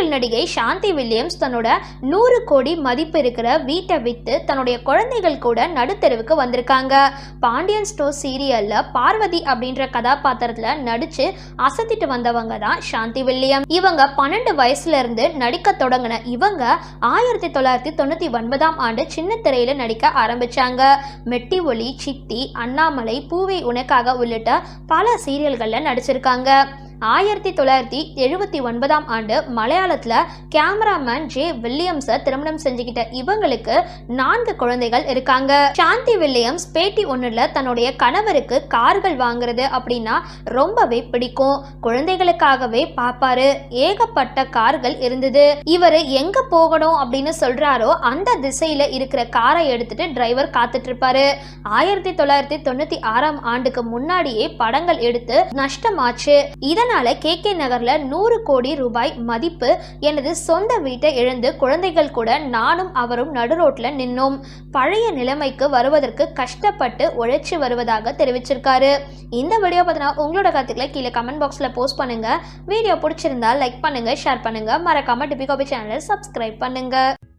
Serial நடிகை சாந்தி Williams தன்னோட நூறு கோடி மதிப்பு இருக்கிற வீட்டை விற்று தன்னுடைய குழந்தைகள் கூட நடுத்தெருவுக்கு வந்திருக்காங்க. பாண்டியன் ஸ்டோர் சீரியல்ல பார்வதி அப்படின்ற கதாபாத்திரத்தில் நடிச்சு அசத்திட்டு வந்தவங்க தான் சாந்தி வில்லியம். இவங்க பன்னெண்டு வயசுல இருந்து நடிக்க தொடங்கின இவங்க ஆயிரத்தி தொள்ளாயிரத்தி தொண்ணூற்றி ஒன்பதாம் ஆண்டு சின்ன திரையில நடிக்க ஆரம்பிச்சாங்க. மெட்டி ஒளி சித்தி அண்ணாமலை பூவை உனக்காக உள்ளிட்ட பல சீரியல்களில் நடிச்சிருக்காங்க. ஆயிரத்தி தொள்ளாயிரத்தி எழுபத்தி ஒன்பதாம் ஆண்டு மலையாளத்தில் கேமராமேன் ஜே வில்லியம்ஸை திருமணம் செஞ்சுக்கிட்ட இவங்களுக்கு நான்கு குழந்தைகள் இருக்காங்க. சாந்தி வில்லியம்ஸ் பேட்டி ஒன்றில் தன்னுடைய கணவருக்கு கார்கள் வாங்குறது அப்படின்னா ரொம்பவே பிடிக்கும். குழந்தைகளுக்காகவே பார்ப்பாரு ஏகப்பட்ட கார்கள் இருந்தது. இவர் எங்க போகணும் அப்படின்னு சொல்றாரோ அந்த திசையில இருக்கிற காரை எடுத்துட்டு டிரைவர் காத்துட்டு இருப்பாரு ஆயிரத்தி தொள்ளாயிரத்தி தொண்ணூத்தி ஆறாம் ஆண்டுக்கு முன்னாடியே படங்கள் எடுத்து நஷ்டமாச்சு. இதனால் கே கே நகரில் நூறு கோடி ரூபாய் மதிப்பு எனது சொந்த வீட்டை இழந்து குழந்தைகள் கூட நானும் அவரும் நடுரோட்டில் நின்னோம். பழைய நிலைமைக்கு வருவதற்கு கஷ்டப்பட்டு உழைச்சி வருவதாக தெரிவிச்சிருக்காரு. இந்த வீடியோ பார்த்தீங்கன்னா உங்களோட கருத்துக்களை கீழே கமெண்ட் பாக்ஸில் போஸ்ட் பண்ணுங்கள் வீடியோ பிடிச்சிருந்தா லைக் பண்ணுங்கள் ஷேர் பண்ணுங்கள் மறக்காமல் டிபி காபி சேனலை சப்ஸ்கிரைப் பண்ணுங்கள்